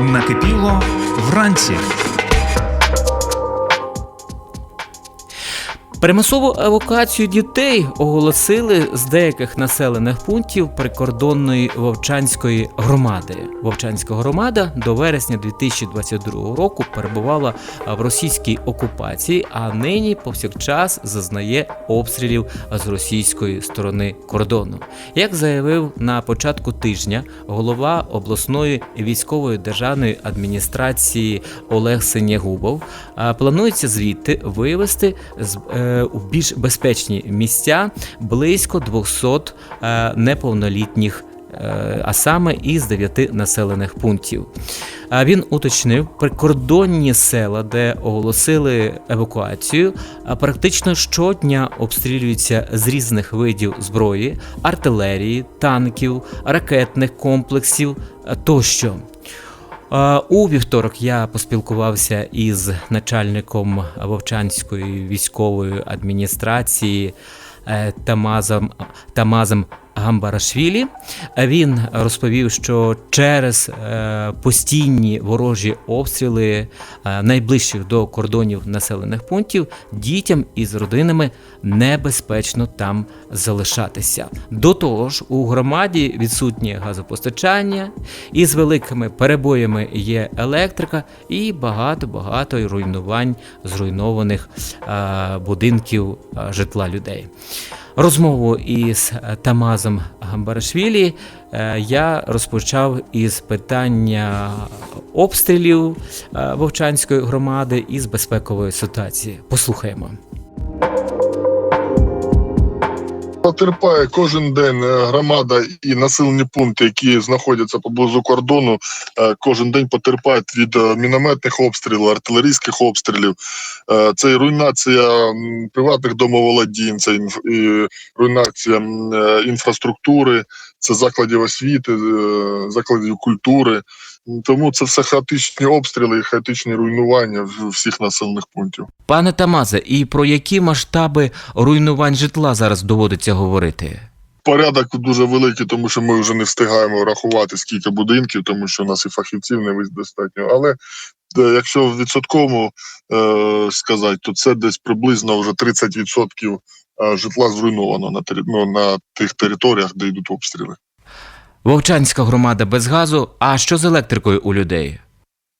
Накипіло вранці. Примусову евакуацію дітей оголосили з деяких населених пунктів прикордонної Вовчанської громади. Вовчанська громада до вересня 2022 року перебувала в російській окупації, а нині повсякчас зазнає обстрілів з російської сторони кордону. Як заявив на початку тижня голова обласної військової державної адміністрації Олег Синягубов, планується звідти вивезти з е, у більш безпечні місця близько 200 е, неповнолітніх. е, А саме із дев'яти населених пунктів. А Він уточнив прикордонні села, де оголосили евакуацію, практично щодня обстрілюються з різних видів зброї, артилерії, танків, ракетних комплексів е, тощо. У вівторок я поспілкувався із начальником Вовчанської військової адміністрації е, Тамазом, Тамазом Гамбарашвілі. Е, Він розповів, що через е, постійні ворожі обстріли е, найближчих до кордонів населених пунктів дітям із родинами небезпечно там залишатися. До того ж, у громаді відсутнє газопостачання, і з великими перебоями є електрика, і багато-багато руйнувань зруйнованих будинків житла людей. Розмову із е, Тамазом Гамбарашвілі е, я розпочав із питання обстрілів е, Вовчанської громади і з безпекової ситуації. Послухаємо. Потерпає кожен день е, громада і населені пункти, які знаходяться поблизу кордону, е, кожен день потерпають від е, мінометних обстрілів, артилерійських обстрілів. Це і руйнація приватних домоволодінь, це і руйнація інфраструктури, це закладів освіти, закладів культури. Тому це все хаотичні обстріли і хаотичні руйнування всіх населених пунктів. Пане Тамазе, і про які масштаби руйнувань житла зараз доводиться говорити? Порядок дуже великий, тому що ми вже не встигаємо рахувати скільки будинків, тому що у нас і фахівців не достатньо. Але е, якщо в відсотковому е, сказати, то це десь приблизно вже 30% е, житла зруйновано на, ну, на тих територіях, де йдуть обстріли. Вовчанська громада без газу. А що з електрикою у людей?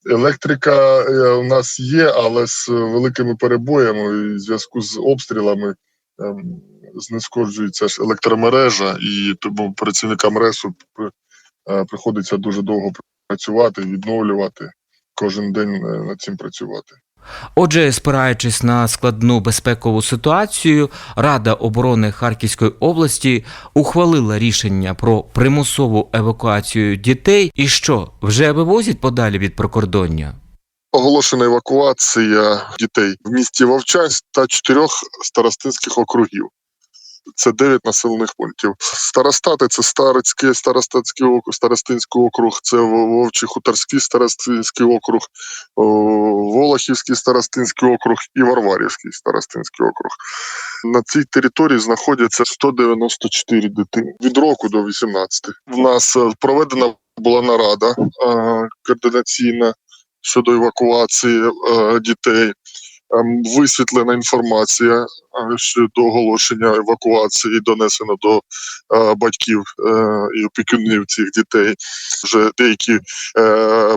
Електрика е, у нас є, але з великими перебоями і в зв'язку з обстрілами ем, знешкоджується ж електромережа, і тому працівникам РЕСу е, приходиться дуже довго працювати, відновлювати, кожен день е, над цим працювати. Отже, спираючись на складну безпекову ситуацію, Рада оборони Харківської області ухвалила рішення про примусову евакуацію дітей. І що вже вивозять подалі від прикордоння? Оголошена евакуація дітей в місті Вовчанськ та чотирьох старостинських округів. Це дев'ять населених пунктів. Старостати це Старицький старостатський округ, Старостинський округ, це Вовчий Хуторський старостинський округ, Волохівський старостинський округ і Варварівський старостинський округ. На цій території знаходяться 194 дитини від року до 18. В нас е, проведена була нарада е, координаційна щодо евакуації е, дітей. Ем, Висвітлена інформація е, щодо оголошення евакуації донесено до е, батьків е, і опікунів цих дітей. Вже деякі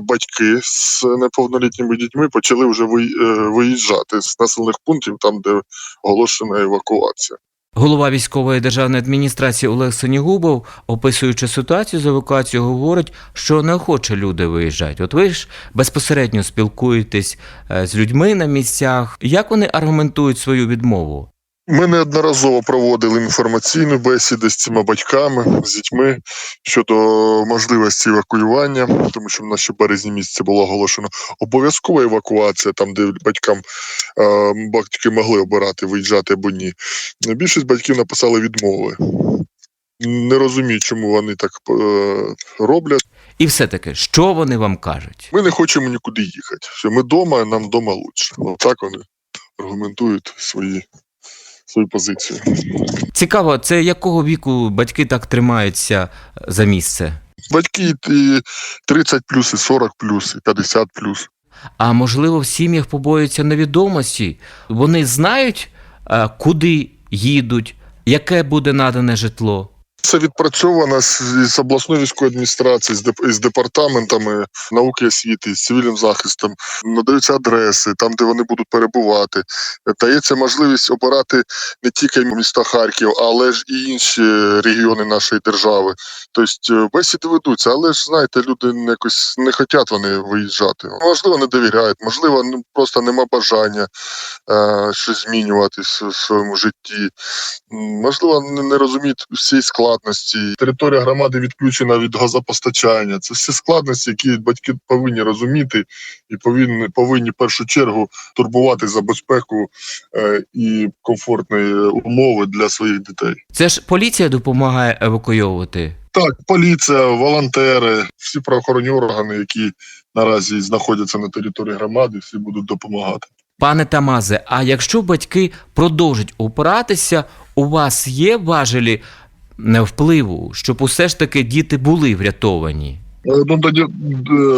батьки з неповнолітніми дітьми почали вже ви- виїжджати з населених пунктів, там де оголошена евакуація. Голова військової державної адміністрації Олег Синігубов, описуючи ситуацію з евакуацією, говорить, що неохоче люди виїжджають. От ви ж безпосередньо спілкуєтесь е, з людьми на місцях. Як вони аргументують свою відмову? Ми неодноразово проводили інформаційні бесіди з цими батьками, з дітьми щодо можливості евакуювання, тому що в нас ще березні місяці було оголошено обов'язкова евакуація, там де батькам е, батьки могли обирати виїжджати або ні. Більшість батьків написали відмови. Не розумію, чому вони так е, роблять. І все-таки, що вони вам кажуть? Ми не хочемо нікуди їхати. Ми вдома, нам вдома лучше. Ну, так вони аргументують свої, свою позицію. Цікаво, це якого віку батьки так тримаються за місце? Батьки і 30 плюс, і 40 плюс, і 50 плюс. А можливо, в сім'ях побоюються невідомості. Вони знають, е, куди їдуть, яке буде надане житло. Це відпрацьовано з, обласною військовою адміністрацією, з, департаментами науки і освіти, з цивільним захистом. Надаються адреси, там, де вони будуть перебувати. Дається можливість обирати не тільки міста Харків, але ж і інші регіони нашої держави. Тобто е, бесіди ведуться, але ж знаєте, люди не якось не хочуть вони виїжджати. Можливо, не довіряють, можливо, ну, просто нема бажання е, щось змінювати в, своєму житті. Можливо, не, розуміють всієї складності. Територія громади відключена від газопостачання. Це всі складності, які батьки повинні розуміти і повинні, повинні в першу чергу турбувати за безпеку е, і комфортні умови для своїх дітей. Це ж поліція допомагає евакуйовувати. Так, поліція, волонтери, всі правоохоронні органи, які наразі знаходяться на території громади, всі будуть допомагати. Пане Тамазе, а якщо батьки продовжать опиратися, у вас є важелі впливу, щоб усе ж таки діти були врятовані? Е, Ну, тоді е,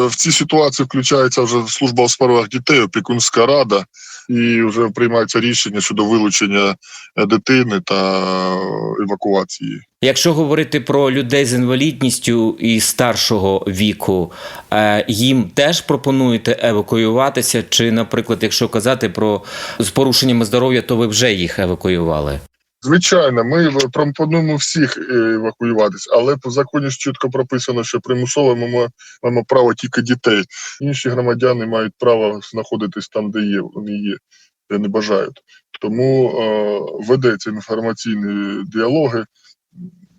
в цій ситуації включається вже служба у справах дітей, опікунська рада, і вже приймається рішення щодо вилучення е, дитини та евакуації. Якщо говорити про людей з інвалідністю і старшого віку, їм теж пропонуєте евакуюватися? Чи, наприклад, якщо казати про з порушеннями здоров'я, то ви вже їх евакуювали? Звичайно, ми пропонуємо всіх е, евакуюватись, але по законі ж чітко прописано, що примусово ми маємо право тільки дітей. Інші громадяни мають право знаходитись там, де є, вони є, де не бажають. Тому е, ведеться інформаційні діалоги,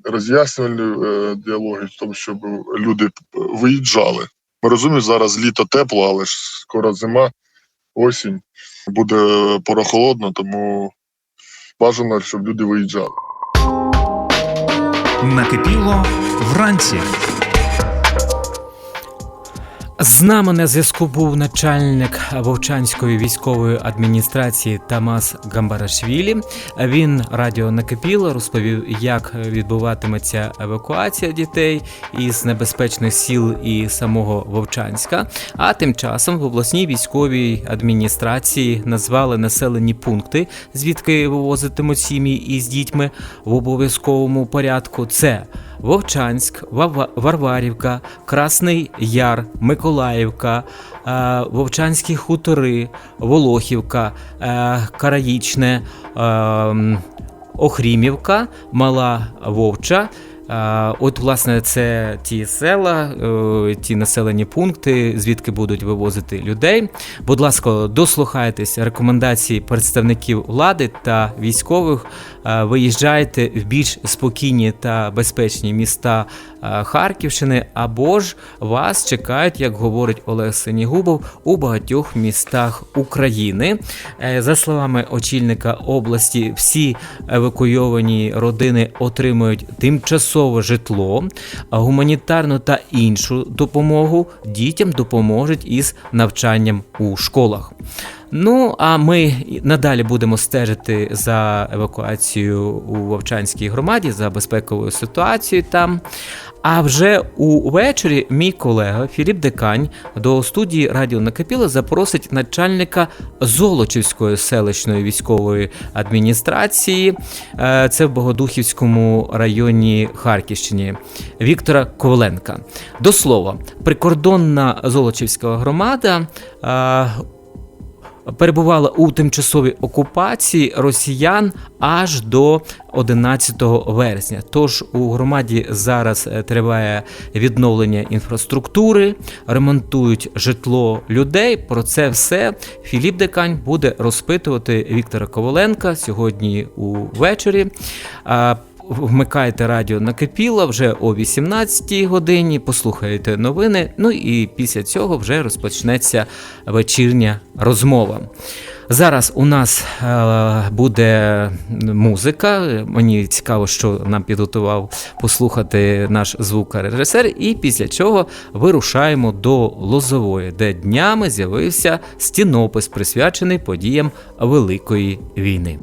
роз'яснювальні е, діалоги, в тому, щоб люди виїжджали. Ми розуміємо, зараз літо тепло, але ж скоро зима, осінь, буде пора холодно, тому бажано, щоб люди виїжджали. Накипіло вранці. З нами на зв'язку був начальник Вовчанської військової адміністрації Тамас Гамбарашвілі. Він радіо накипіло розповів, як відбуватиметься евакуація дітей із небезпечних сіл і самого Вовчанська. А тим часом в обласній військовій адміністрації назвали населені пункти, звідки вивозитимуть сім'ї із дітьми в обов'язковому порядку. Це Вовчанськ, Варварівка, Красний Яр, Миколаївка, е, Вовчанські хутори, Волохівка, е, Караїчне, е, Охрімівка, Мала Вовча. От, власне, це ті села, е, ті населені пункти, звідки будуть вивозити людей. Будь ласка, дослухайтесь рекомендацій представників влади та військових. Е, Виїжджайте в більш спокійні та безпечні міста е, Харківщини, або ж вас чекають, як говорить Олег Сенігубов, у багатьох містах України. За словами очільника області, всі евакуйовані родини отримують тимчасове житло, гуманітарну та іншу допомогу дітям допоможуть із навчанням у школах. Ну, а ми надалі будемо стежити за евакуацією у Вовчанській громаді, за безпековою ситуацією там. А вже увечері мій колега Філіп Декань до студії Радіо Накипіло запросить начальника Золочівської селищної військової адміністрації. е, Це в Богодухівському районі Харківщині Віктора Коваленка. До слова, прикордонна Золочівська громада. Перебувала у тимчасовій окупації росіян аж до 11 вересня. Тож у громаді зараз е, триває відновлення інфраструктури, ремонтують житло людей. Про це все Філіп Декань буде розпитувати Віктора Коваленка сьогодні увечері. Вмикайте радіо накипіло вже о 18 годині, послухаєте новини. Ну і після цього вже розпочнеться вечірня розмова. Зараз у нас е, буде музика. Мені цікаво, що нам підготував послухати наш звукорежисер. І після чого вирушаємо до Лозової, де днями з'явився стінопис, присвячений подіям Великої війни.